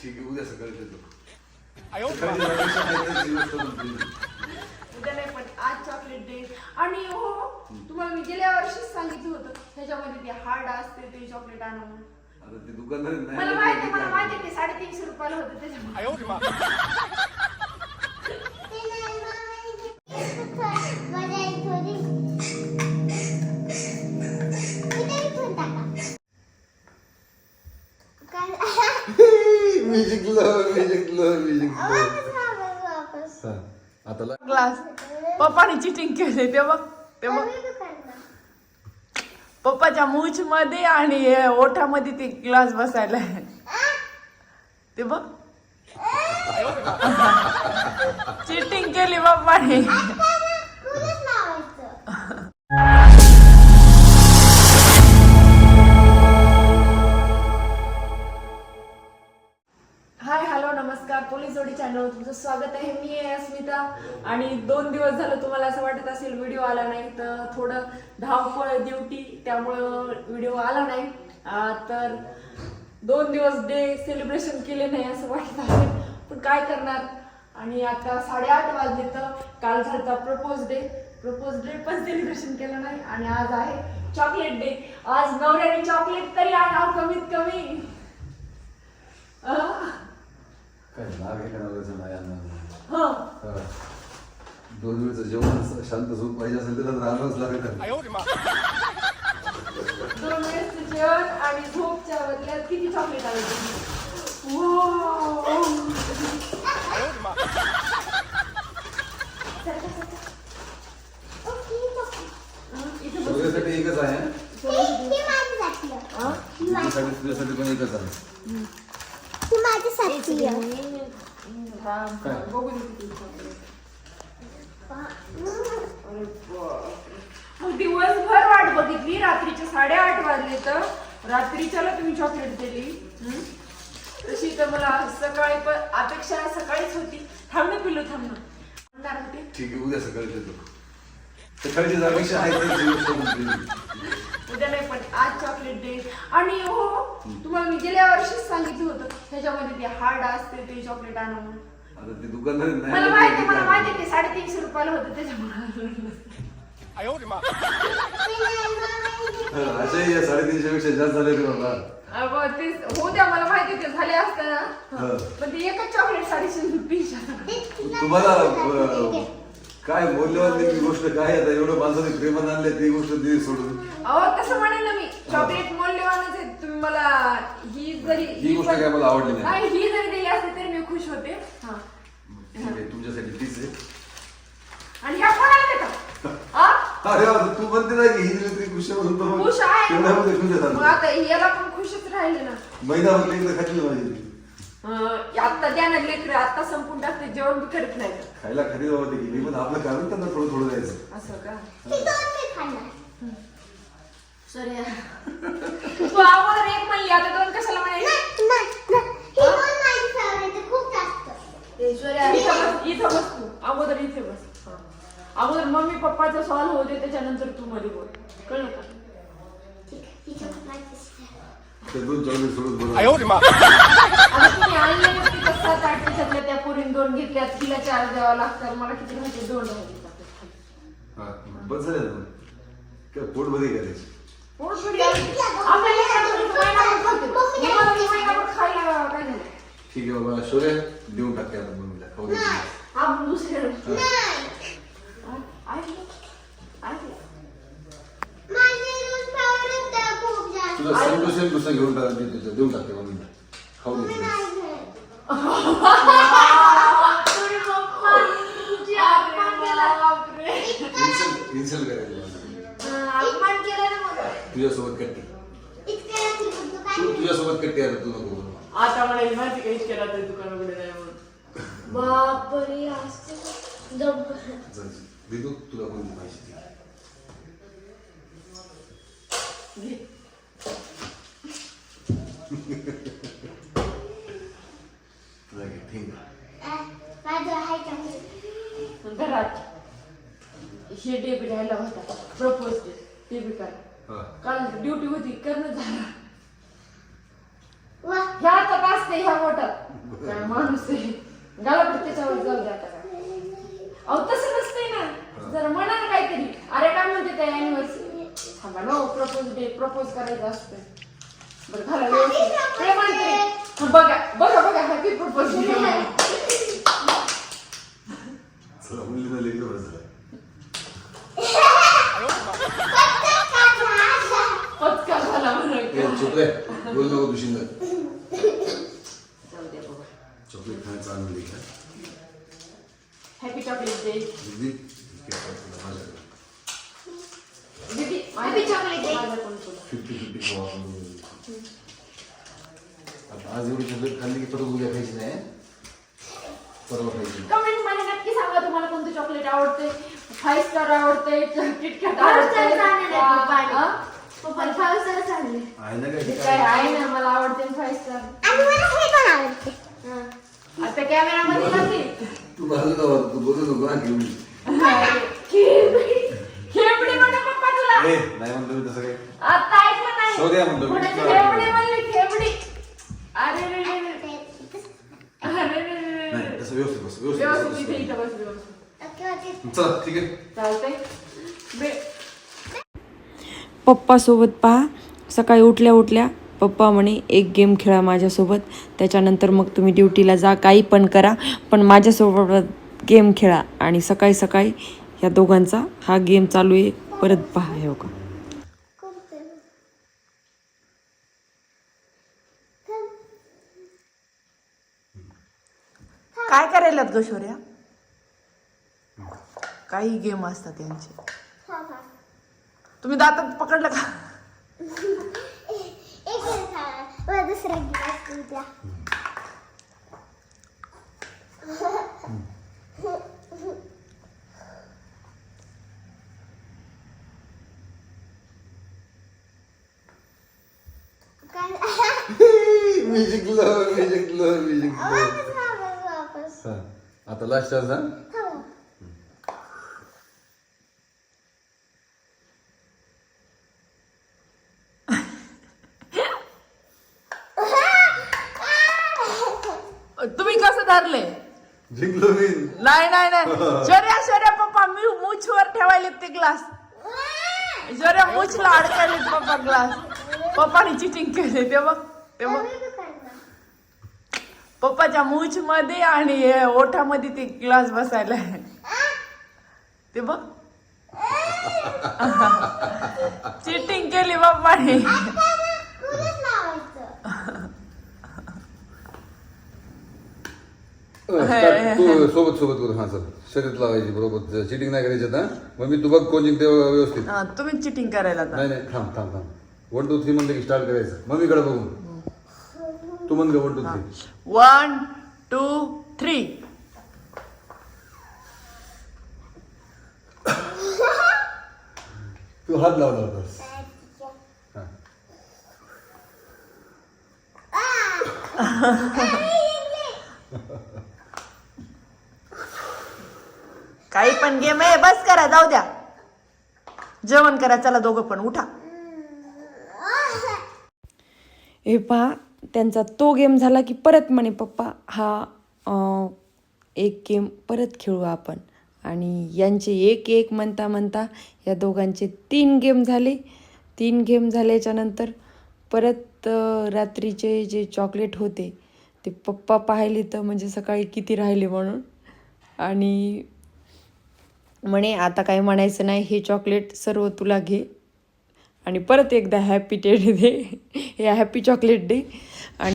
ठीक आहे उद्या सकाळी देतो. सकाळी नाही पण आज चॉकलेट डे आणि हो तुम्हाला मी गेल्या वर्षीच सांगितलं होतं त्याच्यामध्ये ते हार्ड असते ते चॉकलेट आणा म्हणून आता ते दुकानदार नाही मला माहिती तरी मला काय माहिती ते साडेतीनशे रुपयाला होतं त्याच्यामुळे मी मी जिंकलो मी जिंकलो हा, आता ला- ग्लास पप्पाने चिटिंग केले ते बघ ते बघ. पप्पाच्या मूछमध्ये आणि हे ओठामध्ये ते ग्लास बसायला. आहे. ते बघ. चिटिंग केली पप्पाने. स्वागत आहे. मी आहे अस्मिता. आणि दोन दिवस झालं तुम्हाला असं वाटत असेल व्हिडिओ आला नाही तर थोडं धावपळ ड्युटी त्यामुळं व्हिडिओ आला नाही. तर दोन दिवस डे सेलिब्रेशन केले नाही असं वाटत आहे. पण काय करणार? आणि आता साडेआठ वाजले तर काल झाला प्रपोज डे प्रपोज डे पण सेलिब्रेशन केलं नाही. आणि आज आहे चॉकलेट डे आज नवऱ्याने चॉकलेट तरी आणावं कमीत कमी. काय नाही आणणार. हं. हा. दोन वेळचं जेवण शांत झोप पाहिजे असेल तर राहणंच लागेल दोन वेळेसचं जेवण आणि झोपच्या बदल्यात किती चॉकलेट आले सगळ्यासाठी एकच आहे हा? तुझ्यासाठी तुझ्यासाठी पण एकच आहे बघू दे किती chocolate. अरे बापरे. मग दिवसभर वाट बघितली रात्रीचे साडेआठ वाजले तर रात्रीच्याला तुम्ही चॉकलेट दिली हं? तशी तर मला सकाळी पण अपेक्षा सकाळीच होती थांबणं पिल्लू थांबणं म्हणणार होते ठीक आहे उद्या सकाळी देतो सकाळची जापेक्षा आहे. उद्या नाही पण आज चॉकलेट डे आणि हो तुम्हाला मी गेल्या वर्षीच सांगितलं होतं त्याच्यामध्ये ते हार्ड असते ते चॉकलेट आणा म्हणून आता ते दुकानदार मला माहिती मला काय माहिती ते साडेतीनशे रुपयाला होतं त्याच्यामुळे. असे या साडेतीनशे पेक्षा जास्त झाले रे बाबा. अगं ते हो द्या मला माहिती ते झाले असतं ना. हा. पण ते एकच चॉकलेट साडेशे रुपये. तुम्हाला अं, काय मौल्यवान नेमकी गोष्ट काय आहे आता एवढं माणसाने प्रेमानं आणले ती गोष्ट दिली सोडून? अहो तसं म्हणेन ना मी चॉकलेट मौल्यवानच आहे तुम्ही मला ही जरी ही गोष्ट पण- काय मला आवडली नाही. नाही ही जरी दिली असते तरी मी खुश होते? हा. तुमच्यासाठी तीच आहे. आणि ह्या कोणाला देतात हा? अरे वा, तू ना की ही दिली तरी खुश आहे म्हणून तर मग खुश आहे. तेवढ्यामध्ये खुश मग आहे आता याला पण खुशच राहिले ना. महिनाभर एकदा खाल्ली माझी अं, आता द्या ना लेकर आता संपून टाकते जेवण बी करत नाही. खायला खरी बाबा ती गेली पण आपलं कारण त्यांना थोडं थोडं द्यायचं. असं का? सॉरी. तू अगोदर एक म्हणली आता दोन कशाला म्हणायची ए, सॉरी इथं बस इथं बस तू अगोदर इथे बस हा. अगोदर मम्मी पप्पाचा सॉल्व होते त्याच्यानंतर तू मध्ये बोल कळलं का ते दोन बोला आता तुम्ही आठ त्याच्यातल्या त्या पोरीन दोन घेतल्या तिला चार द्यावा लागतात मला किती माहिती दोन हा बस झालं ना काय पोटमध्ये काय झालं ठीक आहे बाबा शोर्या देऊन टाकते आता मम्मीला. खाऊ दे. आपण दुसऱ्या ऐकलं ऐकलं सेम दुसरं घेऊन टाक दे तुझं देऊन टाकते मम्मीला खाऊ दे तुला. तुम्ही पप्पा तुझी अपमान केला बापरे इन्सल्ट इन्सल्ट करायचं मला. अपमान केला ना मग तुझ्यासोबत कट्टी तू तुझ्यासोबत कट्टी आता तू नको बोलू. आता मला हे माहिती काही केला तरी दुकानाकडे नाही म्हणून बापरे असं चल, देतो तुला कोणती पाहिजे ती. घे. तुला घे ठीक घरात हे डे बी राहिला होता प्रपोज डे ते बी करा हा काल ड्युटी होती करणं झालं. ह्या हातात असते ह्या काय माणूस आहे. त्याच्यावर जाऊ द्या आता. अहो तसं नसतंय ना. जरा म्हणा ना काहीतरी. अरे काय म्हणते त्या अॅनिव्हर्सरी थांबा नो प्रपोज डे प्रपोज करायचं असतंय. बरं घाला व्यवस्थित बघा बघा बघा हॅपी प्रपोज डे चला. पचका झाला ए, म्हणून चुप रे बोल नको तू शिंदे जाऊ द्या बघा चॉकलेट खायचं आणून दे का? हॅपी चॉकलेट डे दीदी, इतके चॉकलेट माझ्याकडे. दीदी Happy chocolate day. माझ्याकडून तुला. 50-50 खाऊ आपण दोघं. आता आज एवढी चॉकलेट खाल्ली की परत उद्या खायची नाही हं? खायची कमेंटमध्ये नक्की सांगा तुम्हाला कोणतं चॉकलेट आवडते? फाईव्ह स्टार आवडते किटकॅट. आवडते. पप्पाला फाईव्ह स्टार आणले आहे ना काय? आहे मला आवडते फाईव्ह स्टार आणि मला हे पण आवडते. आता कॅमेरामध्ये जाते तू बाजूला वर, तू बोलू नको ना घेऊन खेबडी खेबडी म्हणे पप्पा तुला. ए नाही म्हणतो मी तसं काय आता ऐकलं नाही. म्हणतो मी म्हणली खेबडी अरे रे रे रे अरे रे रे रे नाही रे तसं व्यवस्थित बस व्यवस्थित व्यवस्थित बस, इथे व्यवस्थित इथं बस व्यवस्थित बस. चला ठीक आहे. चालतंय. पप्पासोबत पहा. सकाळी उठल्या उठल्या पप्पा म्हणे एक गेम खेळा माझ्यासोबत. त्याच्यानंतर मग तुम्ही ड्युटीला जा. काही पण करा पण माझ्यासोबत गेम खेळा. आणि सकाळी सकाळी या दोघांचा हा गेम चालू आहे. परत पहा हे का काय करायला ग शौर्या? काही गेम असतात त्यांचे. तुम्ही दातात पकडलं का? दुसरा काय? मी जिंकलो मी जिंकलो मी जिंकलो हा. आता लास्ट चान्स हा तुम्ही कसं धरले जिंकलो मी. नाही नाही नाही. शौर्या शौर्या पप्पा मी मुछवर ठेवायले ते ग्लास शौर्या मुछला अडकायले पप्पा ग्लास पप्पाने चिटिंग केले ते बघ ते बघ. पप्पाच्या मूछमध्ये आणि ओठामध्ये ते ग्लास बसायला. ते बघ. चिटिंग केली पप्पाने कुणीच लावायचं Start. तू सोबत सोबत करू हा चल शर्यत लावायची बरोबर. चिटिंग नाही करायची आता मग मी तू बघ कोण जिंकते व्यवस्थित. हा, तुम्ही चिटिंग करायला आता. नाही नाही थांब थांब थांब. वन टू थ्री म्हणलं की स्टार्ट करायचं. मम्मीकडे बघून. तू म्हण one two three one two three तू हात लावला होतास हा. काही पण गेम आहे बस करा जाऊ द्या. जेवण करा चला दोघं पण उठा. हे पहा त्यांचा तो गेम झाला की परत म्हणे पप्पा हा अं, एक गेम परत खेळू आपण. आणि यांचे एक एक म्हणता म्हणता या दोघांचे तीन गेम झाले. तीन गेम झाल्याच्यानंतर परत अं, रात्रीचे जे चॉकलेट होते ते पप्पा पाहिले तर म्हणजे सकाळी किती राहिले म्हणून. आणि म्हणे आता काय म्हणायचं नाही हे चॉकलेट सर्व तुला घे. आणि परत एकदा हॅपी टेड डे हे हॅपी चॉकलेट डे आणि